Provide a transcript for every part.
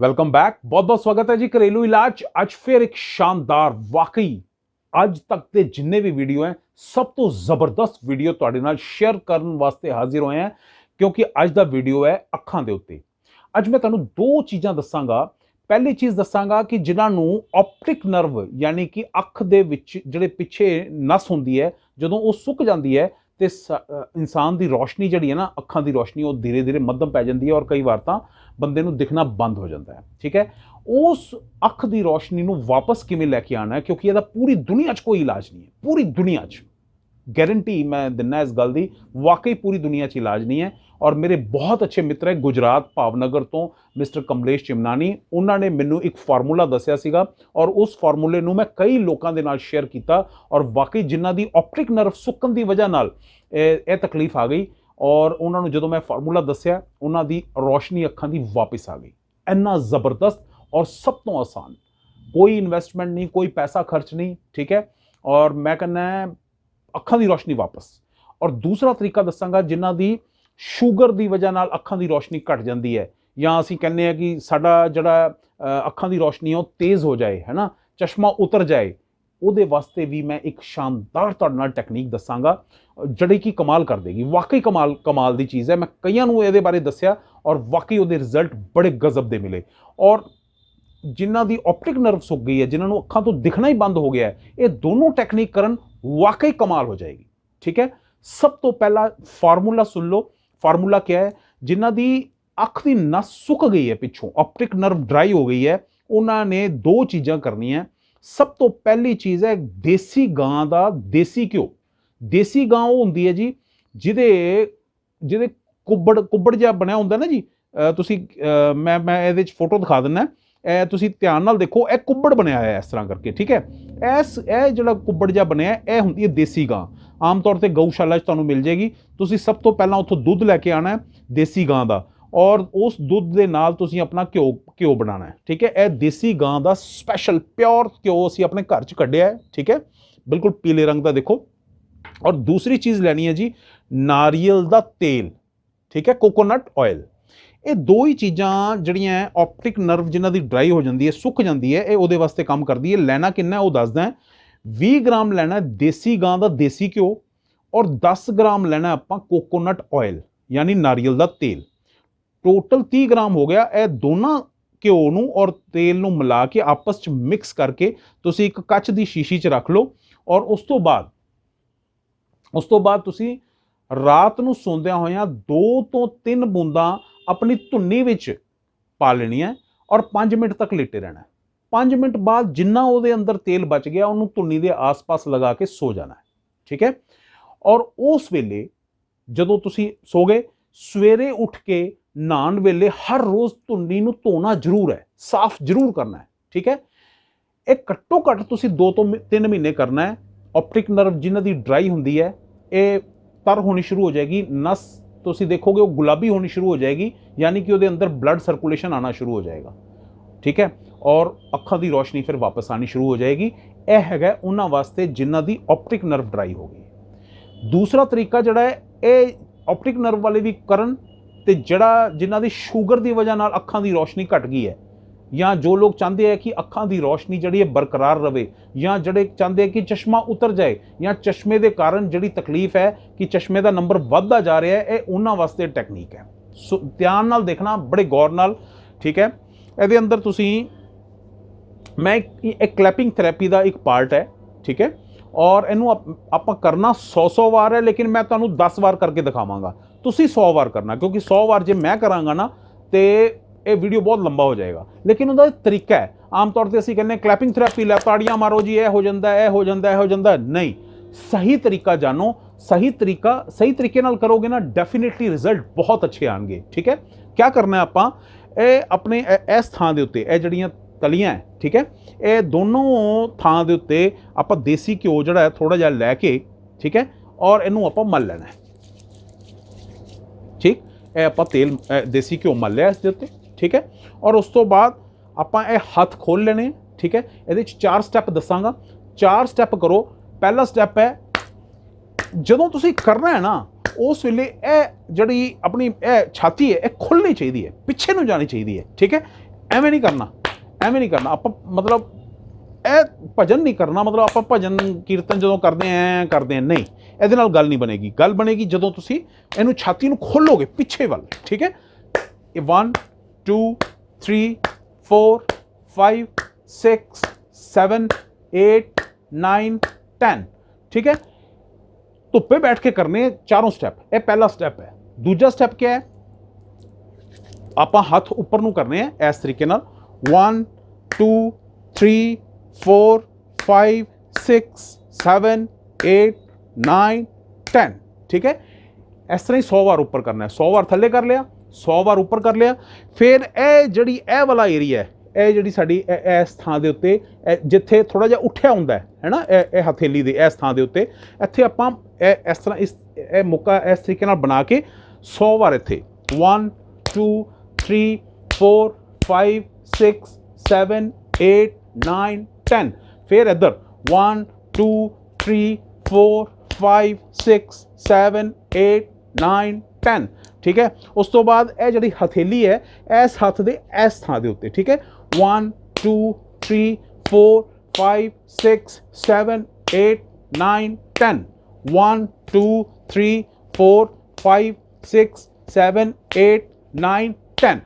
Welcome back ਬਹੁਤ ਬਹੁਤ ਸਵਾਗਤ ਹੈ ਜੀ ਘਰੇਲੂ ਇਲਾਜ। ਅੱਜ ਫਿਰ ਇੱਕ ਸ਼ਾਨਦਾਰ ਵਾਕਈ, ਅੱਜ ਤੱਕ ਦੇ ਜਿੰਨੇ ਵੀ ਵੀਡੀਓ ਹੈ, ਸਭ ਤੋਂ ਜ਼ਬਰਦਸਤ ਵੀਡੀਓ ਤੁਹਾਡੇ ਨਾਲ ਸ਼ੇਅਰ ਕਰਨ ਵਾਸਤੇ ਹਾਜ਼ਰ ਹੋਏ ਹਾਂ, ਕਿਉਂਕਿ ਅੱਜ ਦਾ ਵੀਡੀਓ ਹੈ ਅੱਖਾਂ ਦੇ ਉੱਤੇ। ਅੱਜ ਮੈਂ ਤੁਹਾਨੂੰ ਦੋ ਚੀਜ਼ਾਂ ਦੱਸਾਂਗਾ। ਪਹਿਲੀ ਚੀਜ਼ ਦੱਸਾਂਗਾ ਕਿ ਜਿਨ੍ਹਾਂ ਨੂੰ ਆਪਟਿਕ ਨਰਵ ਯਾਨੀ ਕਿ ਅੱਖ ਦੇ ਵਿੱਚ ਜਿਹੜੇ ਪਿੱਛੇ ਨਸ ਹੁੰਦੀ ਹੈ, ਜਦੋਂ ਉਹ ਸੁੱਕ ਜਾਂਦੀ ਹੈ ਤੇ ਸ- ਇਨਸਾਨ ਦੀ ਰੋਸ਼ਨੀ ਜਿਹੜੀ ਹੈ ਨਾ, ਅੱਖਾਂ ਦੀ ਰੋਸ਼ਨੀ, ਉਹ ਧੀਰੇ ਧੀਰੇ ਮੱਧਮ ਪੈ ਜਾਂਦੀ ਹੈ ਔਰ ਕਈ ਵਾਰ ਤਾਂ ਬੰਦੇ ਨੂੰ ਦਿਖਣਾ ਬੰਦ ਹੋ ਜਾਂਦਾ ਹੈ, ਠੀਕ ਹੈ? ਉਸ ਅੱਖ ਦੀ ਰੋਸ਼ਨੀ ਨੂੰ ਵਾਪਸ ਕਿਵੇਂ ਲੈ ਕੇ ਆਣਾ ਹੈ? ਕਿਉਂਕਿ ਇਹਦਾ ਪੂਰੀ ਦੁਨੀਆ 'ਚ ਕੋਈ ਇਲਾਜ ਨਹੀਂ ਹੈ, ਪੂਰੀ ਦੁਨੀਆ 'ਚ। ਗਾਰੰਟੀ ਮੈਂ ਦਿੰਨਾ ਇਸ ਗੱਲ ਦੀ, ਵਾਕਈ ਪੂਰੀ ਦੁਨੀਆ 'ਚ ਇਲਾਜ ਨਹੀਂ ਹੈ ਔਰ ਮੇਰੇ ਬਹੁਤ ਅੱਛੇ ਮਿੱਤਰ ਹੈ ਗੁਜਰਾਤ ਭਾਵਨਗਰ ਤੋਂ ਮਿਸਟਰ ਕਮਲੇਸ਼ ਚਿਮਨਾਨੀ, ਉਹਨਾਂ ਨੇ ਮੈਨੂੰ ਇੱਕ ਫਾਰਮੂਲਾ ਦੱਸਿਆ ਸੀਗਾ ਔਰ ਉਸ ਫਾਰਮੂਲੇ ਨੂੰ ਮੈਂ ਕਈ ਲੋਕਾਂ ਦੇ ਨਾਲ ਸ਼ੇਅਰ ਕੀਤਾ ਔਰ ਵਾਕਈ ਜਿਨ੍ਹਾਂ ਦੀ ਆਪਟਿਕ ਨਰਵ ਸੁੱਕਣ ਦੀ ਵਜ੍ਹਾ ਨਾਲ ਇਹ ਇਹ ਤਕਲੀਫ ਆ ਗਈ ਔਰ ਉਹਨਾਂ ਨੂੰ ਜਦੋਂ ਮੈਂ ਫਾਰਮੂਲਾ ਦੱਸਿਆ, ਉਹਨਾਂ ਦੀ ਰੋਸ਼ਨੀ ਅੱਖਾਂ ਦੀ ਵਾਪਸ ਆ ਗਈ। ਇੰਨਾ ਜ਼ਬਰਦਸਤ ਔਰ ਸਭ ਤੋਂ ਆਸਾਨ, ਕੋਈ ਇਨਵੈਸਟਮੈਂਟ ਨਹੀਂ, ਕੋਈ ਪੈਸਾ ਖਰਚ ਨਹੀਂ, ਠੀਕ ਹੈ? ਔਰ ਮੈਂ ਕਹਿੰਦਾ ਅੱਖਾਂ ਦੀ ਰੋਸ਼ਨੀ ਵਾਪਸ। ਔਰ ਦੂਸਰਾ ਤਰੀਕਾ ਦੱਸਾਂਗਾ ਜਿਨ੍ਹਾਂ ਦੀ ਸ਼ੂਗਰ ਦੀ ਵਜ੍ਹਾ ਨਾਲ ਅੱਖਾਂ ਦੀ ਰੋਸ਼ਨੀ ਘਟ ਜਾਂਦੀ ਹੈ। ਜਾਂ ਅਸੀਂ ਕਹਿੰਦੇ ਆ ਕਿ ਸਾਡਾ ਜਿਹੜਾ ਅੱਖਾਂ ਦੀ ਰੋਸ਼ਨੀ ਹੈ ਉਹ ਤੇਜ਼ ਹੋ ਜਾਏ, ਹੈ ਨਾ? ਚਸ਼ਮਾ ਉਤਰ ਜਾਏ। ਉਹਦੇ ਵਾਸਤੇ ਵੀ ਮੈਂ ਇੱਕ ਸ਼ਾਨਦਾਰ ਤੁਹਾਡੇ ਨਾਲ ਟੈਕਨੀਕ ਦੱਸਾਂਗਾ, ਜਿਹੜੀ ਕਿ ਕਮਾਲ ਕਰ ਦੇਗੀ। ਵਾਕਈ ਕਮਾਲ ਕਮਾਲ ਦੀ ਚੀਜ਼ ਹੈ। ਮੈਂ ਕਈਆਂ ਨੂੰ ਇਹਦੇ ਬਾਰੇ ਦੱਸਿਆ ਔਰ ਵਾਕਈ ਉਹਦੇ ਰਿਜ਼ਲਟ ਬੜੇ ਗਜ਼ਬ ਦੇ ਮਿਲੇ। ਔਰ ਜਿਨ੍ਹਾਂ ਦੀ ਆਪਟਿਕ ਨਰਵ ਸੁੱਕ ਗਈ ਹੈ, ਜਿਨ੍ਹਾਂ ਨੂੰ ਅੱਖਾਂ ਤੋਂ ਦਿਖਣਾ ਹੀ ਬੰਦ ਹੋ ਗਿਆ ਹੈ, ਇਹ ਦੋਨੋਂ ਟੈਕਨੀਕ ਕਰਨ ਵਾਕਈ ਕਮਾਲ ਹੋ ਜਾਏਗੀ ਠੀਕ ਹੈ ਸਭ ਤੋਂ ਪਹਿਲਾ ਫਾਰਮੂਲਾ ਸੁਣ ਲਓ ਫਾਰਮੂਲਾ ਕੀ ਹੈ ਜਿਨ੍ਹਾਂ ਦੀ ਅੱਖ ਦੀ ਨਸ ਸੁੱਕ ਗਈ ਹੈ ਪਿੱਛੋਂ ਆਪਟਿਕ ਨਰਵ ਡਰਾਈ ਹੋ ਗਈ ਹੈ ਉਹਨਾਂ ਨੇ ਦੋ ਚੀਜ਼ਾਂ ਕਰਨੀਆਂ ਸਭ ਤੋਂ ਪਹਿਲੀ ਚੀਜ਼ ਹੈ ਦੇਸੀ ਗਾਂ ਦਾ ਦੇਸੀ ਘਿਓ ਦੇਸੀ ਗਾਂ ਉਹ ਹੁੰਦੀ ਹੈ ਜੀ ਜਿਹਦੇ ਜਿਹਦੇ ਕੁੱਬੜ ਕੁੱਬੜ ਜਿਹਾ ਬਣਿਆ ਹੁੰਦਾ ਨਾ ਜੀ ਤੁਸੀਂ ਮੈਂ ਮੈਂ ਇਹਦੇ ਵਿੱਚ ਫੋਟੋ ਦਿਖਾ ਦਿੰਦਾ ਇਹ ਤੁਸੀਂ ਧਿਆਨ ਨਾਲ ਦੇਖੋ, ਇਹ ਕੁੱਬੜ ਬਣਿਆ ਹੋਇਆ ਇਸ ਤਰ੍ਹਾਂ ਕਰਕੇ, ਠੀਕ ਹੈ? ਇਸ ਇਹ ਜਿਹੜਾ ਕੁੱਬੜ ਜਿਹਾ ਬਣਿਆ ਇਹ ਹੁੰਦੀ ਹੈ ਦੇਸੀ ਗਾਂ। ਆਮ ਤੌਰ ਤੇ ਗਊਸ਼ਾਲਾ 'ਚ ਤੁਹਾਨੂੰ ਮਿਲ ਜੇਗੀ ਤੁਸੀਂ ਸਭ ਤੋਂ ਪਹਿਲਾਂ ਉੱਥੋਂ ਦੁੱਧ ਲੈ ਕੇ ਆਣਾ ਹੈ ਦੇਸੀ ਗਾਂ ਦਾ ਔਰ ਉਸ ਦੁੱਧ ਦੇ ਨਾਲ ਤੁਸੀਂ ਆਪਣਾ ਘਿਓ ਘਿਓ ਬਣਾਉਣਾ ਹੈ, ਠੀਕ ਹੈ? ਇਹ ਦੇਸੀ ਗਾਂ ਦਾ ਸਪੈਸ਼ਲ ਪਿਓਰ ਘਿਓ ਅਸੀਂ ਆਪਣੇ ਘਰ 'ਚ ਕੱਢਿਆ ਹੈ, ਠੀਕ ਹੈ? ਬਿਲਕੁਲ ਪੀਲੇ ਰੰਗ ਦਾ ਦੇਖੋ। ਔਰ ਦੂਸਰੀ ਚੀਜ਼ ਲੈਣੀ ਹੈ ਜੀ, ਨਾਰੀਅਲ ਦਾ ਤੇਲ, ਠੀਕ ਹੈ? ਕੋਕੋਨਟ ਆਇਲ ਇਹ ਦੋ ਹੀ ਚੀਜ਼ਾਂ ਜਿਹੜੀਆਂ ਆਪਟਿਕ ਨਰਵ ਜਿਨ੍ਹਾਂ ਦੀ ਡਰਾਈ ਹੋ ਜਾਂਦੀ ਹੈ, ਸੁੱਕ ਜਾਂਦੀ ਹੈ, ਇਹ ਉਹਦੇ ਵਾਸਤੇ ਕੰਮ ਕਰਦੀ ਹੈ। ਲੈਣਾ ਕਿੰਨਾ ਉਹ ਦੱਸਦਾ ਹੈ। 20 ਗ੍ਰਾਮ ਲੈਣਾ ਦੇਸੀ ਗਾਂ ਦਾ ਦੇਸੀ ਘਿਓ ਔਰ 10 ਗ੍ਰਾਮ ਲੈਣਾ ਆਪਾਂ ਕੋਕੋਨਟ ਆਇਲ ਯਾਨੀ ਨਾਰੀਅਲ ਦਾ ਤੇਲ। ਟੋਟਲ 30 ਗ੍ਰਾਮ ਹੋ ਗਿਆ, ਇਹ ਦੋਨਾਂ ਘਿਓ ਨੂੰ ਔਰ ਤੇਲ ਨੂੰ ਮਿਲਾ ਕੇ ਆਪਸ ਚ ਮਿਕਸ ਕਰਕੇ ਤੁਸੀਂ ਇੱਕ ਕੱਚ ਦੀ ਸ਼ੀਸ਼ੀ ਚ ਰੱਖ ਲਓ ਔਰ ਉਸ ਤੋਂ ਬਾਅਦ, ਉਸ ਤੋਂ ਬਾਅਦ ਤੁਸੀਂ ਰਾਤ ਨੂੰ ਸੌਂਦਿਆਂ ਹੋਇਆਂ 2 ਤੋਂ 3 ਬੂੰਦਾਂ ਆਪਣੀ ਧੁੰਨੀ ਵਿੱਚ ਪਾ ਲੈਣੀ ਹੈ ਔਰ 5 ਮਿੰਟ ਤੱਕ ਲੇਟੇ ਰਹਿਣਾ 5 ਮਿੰਟ ਬਾਅਦ ਜਿੰਨਾ ਉਹਦੇ ਅੰਦਰ ਤੇਲ ਬਚ ਗਿਆ, ਉਹਨੂੰ ਧੁੰਨੀ ਦੇ ਆਸ-ਪਾਸ ਲਗਾ ਕੇ ਸੋ ਜਾਣਾ ਠੀਕ ਹੈ? ਔਰ ਉਸ ਵੇਲੇ ਜਦੋਂ ਤੁਸੀਂ ਸੋ ਗਏ, ਸਵੇਰੇ ਉੱਠ ਕੇ ਨਹਾਉਣ ਵੇਲੇ ਹਰ ਰੋਜ਼ ਧੁੰਨੀ ਨੂੰ ਧੋਣਾ ਜ਼ਰੂਰ ਹੈ, ਸਾਫ਼ ਜ਼ਰੂਰ ਕਰਨਾ ਹੈ। ਠੀਕ ਹੈ? ਇਹ ਘੱਟੋ ਘੱਟ ਤੁਸੀਂ 2 ਤੋਂ 3 ਮਹੀਨੇ ਕਰਨਾ ਹੈ। ਆਪਟਿਕ ਨਰਵ ਜਿਨ੍ਹਾਂ ਦੀ ਡਰਾਈ ਹੁੰਦੀ ਹੈ, ਇਹ ਤਰ ਹੋਣੀ ਸ਼ੁਰੂ ਹੋ ਜਾਏਗੀ, ਨਸ ਤੁਸੀਂ ਦੇਖੋਗੇ ਉਹ ਗੁਲਾਬੀ ਹੋਣੀ ਸ਼ੁਰੂ ਹੋ ਜਾਏਗੀ ਯਾਨੀ ਕਿ ਉਹਦੇ ਅੰਦਰ ਬਲੱਡ ਸਰਕੂਲੇਸ਼ਨ ਆਣਾ ਸ਼ੁਰੂ ਹੋ ਜਾਏਗਾ ਠੀਕ ਹੈ ਔਰ ਅੱਖਾਂ ਦੀ ਰੋਸ਼ਨੀ ਫਿਰ ਵਾਪਸ ਆਣੀ ਸ਼ੁਰੂ ਹੋ ਜਾਏਗੀ ਇਹ ਹੈਗਾ ਉਹਨਾਂ ਵਾਸਤੇ ਜਿਨ੍ਹਾਂ ਦੀ ਆਪਟਿਕ ਨਰਵ ਡਰਾਈ ਹੋ ਗਈ ਦੂਸਰਾ ਤਰੀਕਾ ਜਿਹੜਾ ਹੈ ਇਹ ਆਪਟਿਕ ਨਰਵ ਵਾਲੇ ਵੀ ਕਰਨ ਤੇ ਜਿਹੜਾ ਜਿਨ੍ਹਾਂ ਦੀ ਸ਼ੂਗਰ ਦੀ ਵਜ੍ਹਾ ਨਾਲ ਅੱਖਾਂ ਦੀ ਰੋਸ਼ਨੀ ਘਟ ਗਈ ਹੈ ਜਾਂ ਜੋ ਲੋਕ ਚਾਹੁੰਦੇ ਆ ਕਿ ਅੱਖਾਂ ਦੀ ਰੋਸ਼ਨੀ ਜਿਹੜੀ ਹੈ ਬਰਕਰਾਰ ਰਵੇ, ਜਾਂ ਜਿਹੜੇ ਚਾਹੁੰਦੇ ਆ ਕਿ ਚਸ਼ਮਾ ਉਤਰ ਜਾਏ, ਜਾਂ ਚਸ਼ਮੇ ਦੇ ਕਾਰਨ ਜਿਹੜੀ ਤਕਲੀਫ ਹੈ ਕਿ ਚਸ਼ਮੇ ਦਾ ਨੰਬਰ ਵੱਧਦਾ ਜਾ ਰਿਹਾ ਹੈ, ਇਹ ਉਹਨਾਂ ਵਾਸਤੇ ਟੈਕਨੀਕ ਹੈ। ਸੋ ਧਿਆਨ ਨਾਲ ਦੇਖਣਾ, ਬੜੇ ਗੌਰ ਨਾਲ, ਠੀਕ ਹੈ? ਇਹਦੇ ਅੰਦਰ ਤੁਸੀਂ, ਮੈਂ ਇੱਕ ਕਲੈਪਿੰਗ ਥੈਰੇਪੀ ਦਾ ਇੱਕ ਪਾਰਟ ਹੈ, ਠੀਕ ਹੈ? ਔਰ ਇਹਨੂੰ ਆਪ- ਆਪਾਂ ਕਰਨਾ 100-100 ਵਾਰ ਹੈ, ਲੇਕਿਨ ਮੈਂ ਤੁਹਾਨੂੰ 10 ਵਾਰ ਕਰਕੇ ਦਿਖਾਵਾਂਗਾ। ਤੁਸੀਂ 100 ਵਾਰ ਕਰਨਾ, ਕਿਉਂਕਿ 100 ਵਾਰ ਜੇ ਮੈਂ ਕਰਾਂਗਾ ਨਾ, ਤੇ ਇਹ ਵੀਡੀਓ ਬਹੁਤ ਲੰਬਾ ਹੋ ਜਾਏਗਾ। ਲੇਕਿਨ ਉਹਦਾ ਤਰੀਕਾ ਹੈ। ਆਮ ਤੌਰ ਤੇ ਅਸੀਂ ਕਹਿੰਦੇ ਕਲੈਪਿੰਗ ਥੈਰੇਪੀ ਲੈ, ਤਾੜੀਆਂ ਮਾਰੋ ਜੀ, ਇਹ ਹੋ ਜਾਂਦਾ, ਇਹ ਹੋ ਜਾਂਦਾ, ਇਹ ਹੋ ਜਾਂਦਾ। ਨਹੀਂ, ਸਹੀ ਤਰੀਕਾ ਜਾਣੋ, ਸਹੀ ਤਰੀਕਾ, ਸਹੀ ਤਰੀਕੇ ਨਾਲ ਕਰੋਗੇ ਨਾ ਡੈਫੀਨਿਟਲੀ ਰਿਜ਼ਲਟ ਬਹੁਤ ਅੱਛੇ ਆਣਗੇ, ਠੀਕ ਹੈ? ਕੀ ਕਰਨਾ ਹੈ ਆਪਾਂ? ਇਹ ਆਪਣੇ ਇਸ ਥਾਂ ਦੇ ਉੱਤੇ, ਇਹ ਜਿਹੜੀਆਂ ਤਲੀਆਂ ਠੀਕ ਹੈ? ਇਹ ਦੋਨੋਂ ਥਾਂ ਦੇ ਉੱਤੇ ਆਪਾਂ ਦੇਸੀ ਘਿਓ ਜਿਹੜਾ ਹੈ ਥੋੜਾ ਜਿਹਾ ਲੈ ਕੇ, ਠੀਕ ਹੈ? ਔਰ ਇਹਨੂੰ ਆਪਾਂ ਮਲ ਲੈਣਾ ਠੀਕ? ਇਹ ਆਪਾਂ ਤੇਲ ਦੇਸੀ ਘਿਓ ਮਲ ਲਿਆ ਇਸ ਦੇ ਉੱਤੇ। ਠੀਕ ਹੈ? ਔਰ ਉਸ ਤੋਂ ਬਾਅਦ ਆਪਾਂ ਇਹ ਹੱਥ ਖੋਲ ਲੈਣੇ, ਠੀਕ ਹੈ? ਇਹਦੇ ਚ ਚਾਰ ਸਟੈਪ ਦੱਸਾਂਗਾ। ਚਾਰ ਸਟੈਪ ਕਰੋ। ਪਹਿਲਾ ਸਟੈਪ ਹੈ, ਜਦੋਂ ਤੁਸੀਂ ਕਰਨਾ ਹੈ ਨਾ, ਉਸ ਵੇਲੇ ਇਹ ਜਿਹੜੀ ਆਪਣੀ ਇਹ ਛਾਤੀ ਹੈ, ਇਹ ਖੁੱਲਣੀ ਚਾਹੀਦੀ ਹੈ। ਪਿੱਛੇ ਨੂੰ ਜਾਣੀ ਚਾਹੀਦੀ ਹੈ, ਠੀਕ ਹੈ? ਐਵੇਂ ਨਹੀਂ ਕਰਨਾ, ਐਵੇਂ ਨਹੀਂ ਕਰਨਾ। ਆਪਾਂ ਮਤਲਬ ਇਹ ਭਜਨ ਨਹੀਂ ਕਰਨਾ, ਮਤਲਬ ਆਪਾਂ ਭਜਨ ਕੀਰਤਨ ਜਦੋਂ ਕਰਦੇ ਆਂ ਕਰਦੇ ਆਂ ਨਹੀਂ। ਇਹਦੇ ਨਾਲ ਗੱਲ ਨਹੀਂ ਬਣੇਗੀ। ਗੱਲ ਬਣੇਗੀ ਜਦੋਂ ਤੁਸੀਂ ਇਹਨੂੰ ਛਾਤੀ ਨੂੰ ਖੋਲੋਗੇ, ਪਿੱਛੇ ਵੱਲ, ਠੀਕ ਹੈ? ਇਹ 1 2 3 4 5 6 7 8 9 10 ਠੀਕ ਹੈ ਧੁੱਪੇ ਬੈਠ ਕੇ ਕਰਨੇ ਚਾਰੋਂ ਸਟੈਪ ਇਹ ਪਹਿਲਾ ਸਟੈਪ ਹੈ ਦੂਜਾ ਸਟੈਪ ਕੀ ਹੈ ਆਪਾਂ ਹੱਥ ਉੱਪਰ ਨੂੰ ਕਰਨੇ ਆ ਇਸ ਤਰੀਕੇ ਨਾਲ 1 2 3 4 5 6 7 8 9 10 ਠੀਕ ਹੈ ਇਸ ਤਰ੍ਹਾਂ ਹੀ 100 ਵਾਰ ਉੱਪਰ ਕਰਨਾ ਹੈ 100 ਵਾਰ ਥੱਲੇ ਕਰ ਲਿਆ 100 ਵਾਰ ਉੱਪਰ ਕਰ ਲਿਆ। ਫਿਰ ਇਹ ਜਿਹੜੀ ਇਹ ਵਾਲਾ ਏਰੀਆ ਹੈ, ਇਹ ਜਿਹੜੀ ਸਾਡੀ ਇਸ ਥਾਂ ਦੇ ਉੱਤੇ, ਇਹ ਜਿੱਥੇ ਥੋੜਾ ਜਿਹਾ ਉੱਠਿਆ ਹੁੰਦਾ ਹੈ ਹੈਨਾ ਇਹ ਇਹ ਹਥੇਲੀ ਦੇ ਇਸ ਥਾਂ ਦੇ ਉੱਤੇ। ਇੱਥੇ ਆਪਾਂ ਇਹ ਇਸ ਤਰ੍ਹਾਂ ਇਸ ਇਹ ਮੁੱਕਾ ਇਸ ਤਰੀਕੇ ਨਾਲ ਬਣਾ ਕੇ 100 ਵਾਰ ਇੱਥੇ। 1 2 3 4 5 6 7 8 9 10 ਫਿਰ ਇੱਧਰ। 1 2 3 4 5 6 7 8 9 10 ਠੀਕ ਹੈ ਉਸ ਤੋਂ ਬਾਅਦ ਇਹ ਜਿਹੜੀ ਹਥੇਲੀ ਹੈ ਇਸ ਹੱਥ ਦੇ ਇਸ ਥਾਂ ਦੇ ਉੱਤੇ ਠੀਕ ਹੈ 1 2 3 4 5 6 7 8 9 10 1 2 3 4 5 6 7 8 9 10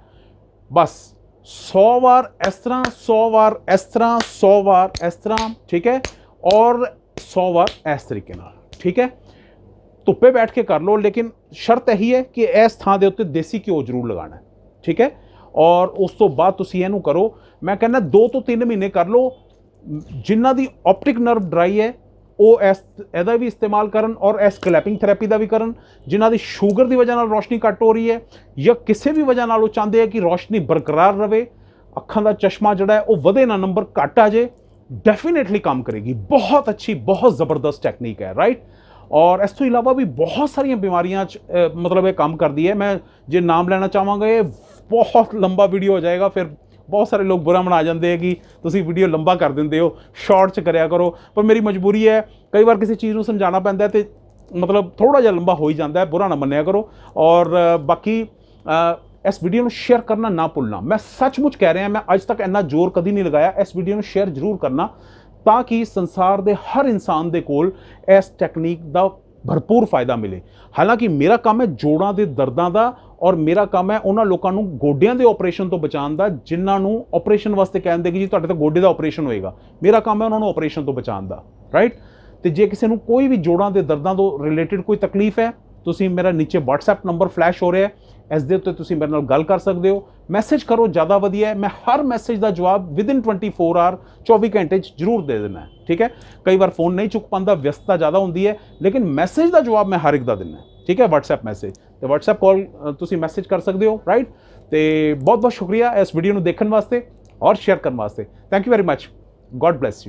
ਬਸ 100 ਵਾਰ ਇਸ ਤਰ੍ਹਾਂ 100 ਵਾਰ ਇਸ ਤਰ੍ਹਾਂ 100 ਵਾਰ ਇਸ ਤਰ੍ਹਾਂ ਠੀਕ ਹੈ ਔਰ 100 ਵਾਰ ਇਸ ਤਰੀਕੇ ਨਾਲ ਠੀਕ ਹੈ ਧੁੱਪੇ ਬੈਠ ਕੇ ਕਰ ਲਓ, ਲੇਕਿਨ ਸ਼ਰਤ ਇਹੀ ਹੈ ਕਿ ਇਸ ਥਾਂ ਦੇ ਉੱਤੇ ਦੇਸੀ ਘਿਓ ਜ਼ਰੂਰ ਲਗਾਉਣਾ ਠੀਕ ਹੈ? ਔਰ ਉਸ ਤੋਂ ਬਾਅਦ ਤੁਸੀਂ ਇਹਨੂੰ ਕਰੋ, ਮੈਂ ਕਹਿੰਦਾ 2 ਤੋਂ 3 ਮਹੀਨੇ ਕਰ ਲਓ ਜਿਨ੍ਹਾਂ ਦੀ ਆਪਟਿਕ ਨਰਵ ਡਰਾਈ ਹੈ, ਉਹ ਇਸ, ਇਹਦਾ ਵੀ ਇਸਤੇਮਾਲ ਕਰਨ ਔਰ ਇਸ ਕਲੈਪਿੰਗ ਥੈਰੇਪੀ ਦਾ ਵੀ ਕਰਨ, ਜਿਨ੍ਹਾਂ ਦੀ ਸ਼ੂਗਰ ਦੀ ਵਜ੍ਹਾ ਨਾਲ ਰੋਸ਼ਨੀ ਘੱਟ ਹੋ ਰਹੀ ਹੈ, ਜਾਂ ਕਿਸੇ ਵੀ ਵਜ੍ਹਾ ਨਾਲ ਉਹ ਚਾਹੁੰਦੇ ਆ ਕਿ ਰੋਸ਼ਨੀ ਬਰਕਰਾਰ ਰਵੇ, ਅੱਖਾਂ ਦਾ ਚਸ਼ਮਾ ਜਿਹੜਾ ਉਹ ਵਧੇ ਨਾ ਨੰਬਰ ਘੱਟ ਆ ਜੇ ਡੈਫੀਨੇਟਲੀ ਕੰਮ ਕਰੇਗੀ, ਬਹੁਤ ਅੱਛੀ, ਬਹੁਤ ਜ਼ਬਰਦਸਤ ਟੈਕਨੀਕ ਹੈ ਰਾਈਟ ਔਰ ਇਸ ਤੋਂ ਇਲਾਵਾ ਵੀ ਬਹੁਤ ਸਾਰੀਆਂ ਬਿਮਾਰੀਆਂ 'ਚ ਮਤਲਬ ਇਹ ਕੰਮ ਕਰਦੀ ਹੈ। ਮੈਂ ਜੇ ਨਾਮ ਲੈਣਾ ਚਾਹਾਂਗਾ, ਇਹ ਬਹੁਤ ਲੰਬਾ ਵੀਡੀਓ ਹੋ ਜਾਏਗਾ, ਫਿਰ ਬਹੁਤ ਸਾਰੇ ਲੋਕ ਬੁਰਾ ਮਨਾ ਜਾਂਦੇ ਆ ਕਿ ਤੁਸੀਂ ਵੀਡੀਓ ਲੰਬਾ ਕਰ ਦਿੰਦੇ ਹੋ ਸ਼ਾਰਟ 'ਚ ਕਰਿਆ ਕਰੋ। ਪਰ ਮੇਰੀ ਮਜਬੂਰੀ ਹੈ, ਕਈ ਵਾਰ ਕਿਸੇ ਚੀਜ਼ ਨੂੰ ਸਮਝਾਉਣਾ ਪੈਂਦਾ ਹੈ ਤੇ ਮਤਲਬ ਥੋੜਾ ਜਿਹਾ ਲੰਬਾ ਹੋ ਹੀ ਜਾਂਦਾ ਹੈ, ਬੁਰਾ ਨਾ ਮੰਨਿਆ ਕਰੋ। ਔਰ ਬਾਕੀ ਇਸ ਵੀਡੀਓ ਨੂੰ ਸ਼ੇਅਰ ਕਰਨਾ ਨਾ ਭੁੱਲਣਾ। ਮੈਂ ਸੱਚਮੁੱਚ ਕਹਿ ਰਿਹਾ, ਮੈਂ ਅੱਜ ਤੱਕ ਇੰਨਾ ਜ਼ੋਰ ਕਦੀ ਨਹੀਂ ਲਗਾਇਆ, ਇਸ ਵੀਡੀਓ ਨੂੰ ਸ਼ੇਅਰ ਜ਼ਰੂਰ ਕਰਨਾ। ਤਾਂ ਕਿ ਸੰਸਾਰ ਦੇ ਹਰ ਇਨਸਾਨ ਦੇ ਕੋਲ ਇਸ ਟੈਕਨੀਕ ਦਾ ਭਰਪੂਰ ਫਾਇਦਾ ਮਿਲੇ। ਹਾਲਾਂਕਿ ਮੇਰਾ ਕੰਮ ਹੈ ਜੋੜਾਂ ਦੇ ਦਰਦਾਂ ਦਾ ਔਰ ਮੇਰਾ ਕੰਮ ਹੈ ਉਹਨਾਂ ਲੋਕਾਂ ਨੂੰ ਗੋਡਿਆਂ ਦੇ ਆਪਰੇਸ਼ਨ ਤੋਂ ਬਚਾਉਣ ਦਾ, ਜਿਨ੍ਹਾਂ ਨੂੰ ਆਪਰੇਸ਼ਨ ਵਾਸਤੇ ਕਹਿੰਦੇ ਕਿ ਜੀ ਤੁਹਾਡੇ ਤਾਂ ਗੋਡੇ ਦਾ ਆਪਰੇਸ਼ਨ ਹੋਏਗਾ। ਮੇਰਾ ਕੰਮ ਹੈ ਉਹਨਾਂ ਨੂੰ ਆਪਰੇਸ਼ਨ ਤੋਂ ਬਚਾਉਣ ਦਾ ਰਾਈਟ ਤੇ ਜੇ ਕਿਸੇ ਨੂੰ ਕੋਈ ਵੀ ਜੋੜਾਂ ਦੇ ਦਰਦਾਂ ਤੋਂ ਰਿਲੇਟਡ ਕੋਈ ਤਕਲੀਫ ਹੈ ਤੁਸੀਂ ਮੇਰਾ ਨੀਚੇ WhatsApp ਨੰਬਰ ਫਲੈਸ਼ ਹੋ ਰਿਹਾ ਇਸ ਦੇ ਉੱਤੇ ਤੁਸੀਂ ਮੇਰੇ ਨਾਲ ਗੱਲ ਕਰ ਸਕਦੇ ਹੋ। ਮੈਸੇਜ ਕਰੋ, ਜ਼ਿਆਦਾ ਵਧੀਆ ਮੈਂ ਹਰ ਮੈਸੇਜ ਦਾ ਜਵਾਬ ਵਿਦਿਨ 24 ਆਰ 24 ਘੰਟੇ 'ਚ ਜ਼ਰੂਰ ਦੇ ਦਿੰਦਾ ਠੀਕ ਹੈ? ਕਈ ਵਾਰ ਫੋਨ ਨਹੀਂ ਚੁੱਕ ਪਾਉਂਦਾ, ਵਿਅਸਤਤਾ ਜ਼ਿਆਦਾ ਹੁੰਦੀ ਹੈ, ਲੇਕਿਨ ਮੈਸੇਜ ਦਾ ਜਵਾਬ ਮੈਂ ਹਰ ਇੱਕ ਦਾ ਦਿੰਦਾ ਠੀਕ ਹੈ? WhatsApp ਮੈਸੇਜ ਤੇ WhatsApp ਕਾਲ ਤੁਸੀਂ ਮੈਸੇਜ ਕਰ ਸਕਦੇ ਹੋ ਰਾਈਟ ਤੇ ਬਹੁਤ ਬਹੁਤ ਸ਼ੁਕਰੀਆ ਇਸ ਵੀਡੀਓ ਨੂੰ ਦੇਖਣ ਵਾਸਤੇ ਔਰ ਸ਼ੇਅਰ ਕਰਨ ਵਾਸਤੇ। Thank you very much God bless you